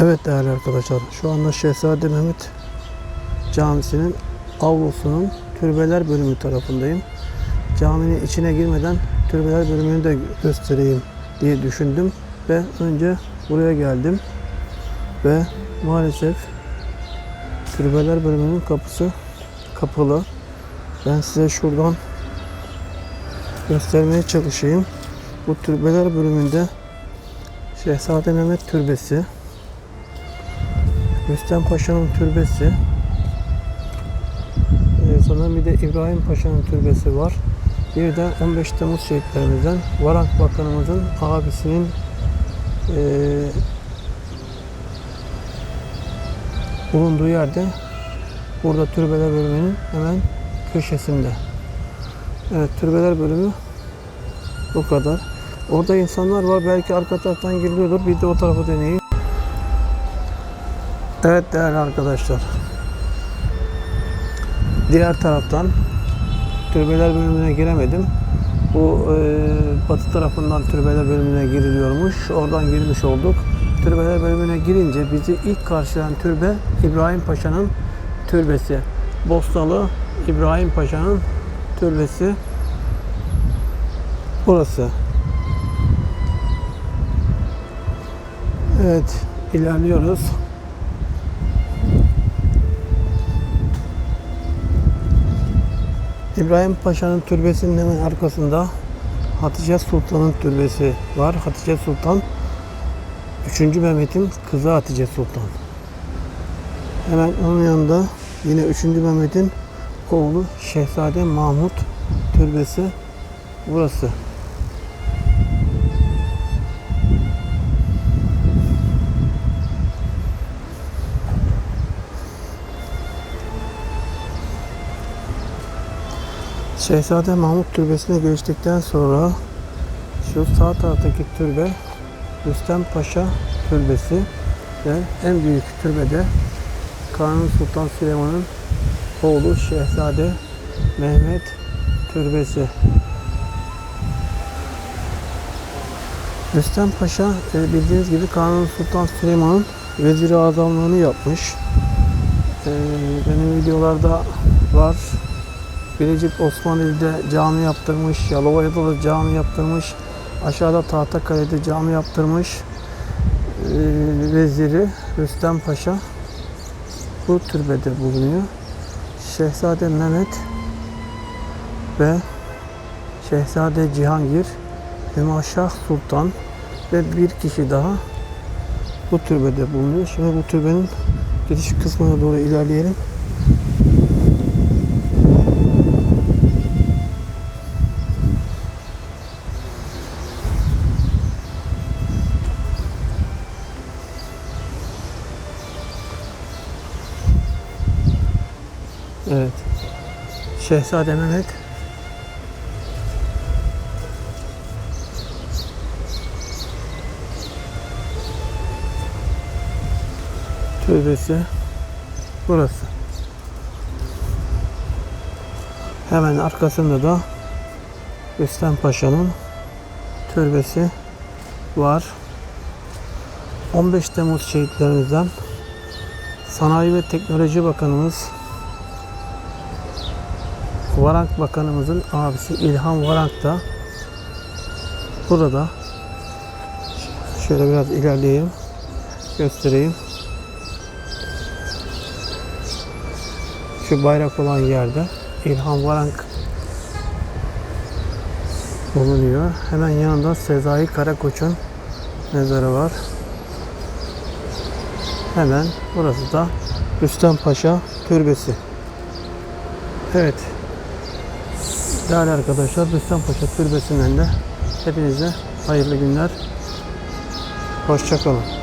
Evet değerli arkadaşlar, şu anda Şehzade Mehmet Camisi'nin avlusunun türbeler bölümü tarafındayım. Caminin içine girmeden türbeler bölümünü de göstereyim diye düşündüm ve önce buraya geldim ve maalesef türbeler bölümünün kapısı kapalı. Ben size şuradan göstermeye çalışayım. Bu türbeler bölümünde Şehzade Mehmet Türbesi, Rüstem Paşa'nın türbesi. Ee, sonra bir de İbrahim Paşa'nın türbesi var. Bir de 15 Temmuz şehitlerimizden Varank Bakanımızın abisinin eee, bulunduğu yerde burada türbeler bölümünün hemen köşesinde. Evet türbeler bölümü bu kadar. Orada insanlar var. Belki arka taraftan giriliyordur. Bir de o tarafa döneyim. Evet değerli arkadaşlar. Diğer taraftan türbeler bölümüne giremedim. Bu e, batı tarafından türbeler bölümüne giriliyormuş. Oradan girmiş olduk. Türbeler bölümüne girince bizi ilk karşılayan türbe İbrahim Paşa'nın türbesi. Bosnalı İbrahim Paşa'nın türbesi. Burası. Evet, ilerliyoruz. İbrahim Paşa'nın türbesinin hemen arkasında Hatice Sultan'ın türbesi var. Hatice Sultan 3. Mehmet'in kızı Hatice Sultan. Hemen onun yanında yine 3. Mehmet'in oğlu Şehzade Mahmut türbesi burası. Şehzade Mahmut Türbesi'ne geçtikten sonra şu sağ taraftaki türbe Rüstem Paşa Türbesi ve en büyük türbede Kanuni Sultan Süleyman'ın oğlu Şehzade Mehmet Türbesi. Rüstem Paşa e, bildiğiniz gibi Kanuni Sultan Süleyman'ın vezir-i azamlığını yapmış. E, Benim videolarda var. Bilecik Osmanlı'da cami yaptırmış, Yalova'da da cami yaptırmış, aşağıda Tahtakale'de cami yaptırmış. Ee, veziri Rüstem Paşa bu türbede bulunuyor. Şehzade Mehmet ve Şehzade Cihangir, Hümaşah Sultan ve bir kişi daha bu türbede bulunuyor. Şimdi bu türbenin giriş kısmına doğru ilerleyelim. Evet. Şehzade Mehmet Türbesi burası. Hemen arkasında da Rüstem Paşa'nın türbesi var. 15 Temmuz şehitlerimizden Sanayi ve Teknoloji Bakanımız Varank Bakanımızın abisi İlhan Varank da burada. Şöyle biraz ilerleyeyim. Göstereyim. Şu bayrak olan yerde İlhan Varank bulunuyor. Hemen yanında Sezai Karakoç'un mezarı var. Hemen burası da Rüstem Paşa Türbesi. Evet. Değerli arkadaşlar Rüstem Paşa Türbesi'nden de hepinize hayırlı günler. Hoşçakalın.